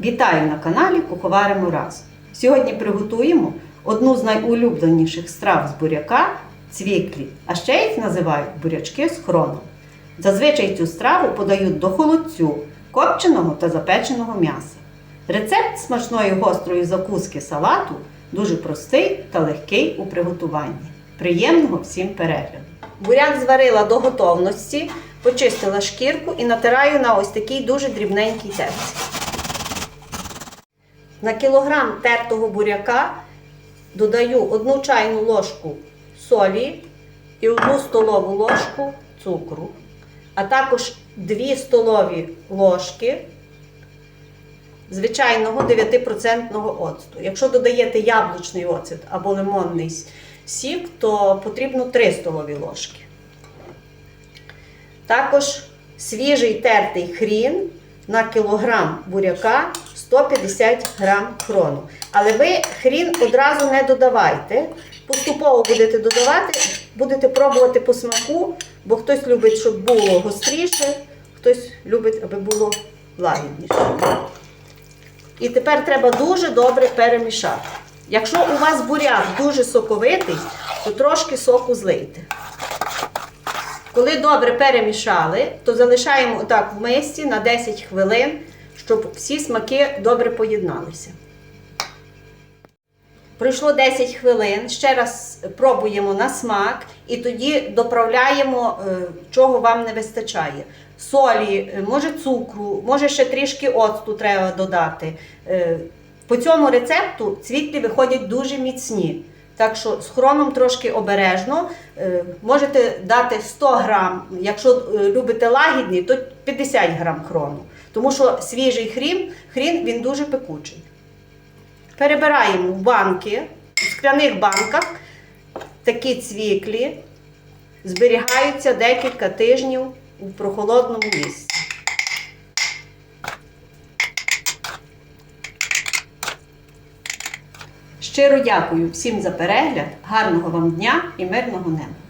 Вітаю на каналі Куховаримо разом. Сьогодні приготуємо одну з найулюбленіших страв з буряка цвіклі, а ще їх називають бурячки з хроном. Зазвичай цю страву подають до холодцю, копченого та запеченого м'яса. Рецепт смачної гострої закуски салату дуже простий та легкий у приготуванні. Приємного всім перегляду! Буряк зварила до готовності, почистила шкірку і натираю на ось такій дуже дрібненькій терці. На кілограм тертого буряка додаю одну чайну ложку солі і одну столову ложку цукру, а також 2 столові ложки звичайного 9% оцту. Якщо додаєте яблучний оцет або лимонний сік, то потрібно 3 столові ложки. Також свіжий тертий хрін на кілограм буряка 150 грам хрону. Але ви хрін одразу не додавайте. Поступово будете додавати, будете пробувати по смаку, бо хтось любить, щоб було гостріше, хтось любить, аби було лагідніше. І тепер треба дуже добре перемішати. Якщо у вас буряк дуже соковитий, то трошки соку злийте. Коли добре перемішали, то залишаємо отак в мисці на 10 хвилин, щоб всі смаки добре поєдналися. Пройшло 10 хвилин, ще раз пробуємо на смак і тоді доправляємо, е, чого вам не вистачає. Солі, е, може цукру, може ще трішки оцту треба додати. Е, По цьому рецепту цвітлі виходять дуже міцні. Так що з хроном трошки обережно. Можете дати 100 грам, якщо любите лагідні, то 50 грам хрону. Тому що свіжий хрін, хрін він дуже пекучий. Перебираємо в банки, в скляних банках такі цвіклі зберігаються декілька тижнів у прохолодному місці. Щиро дякую всім за перегляд, гарного вам дня і мирного неба!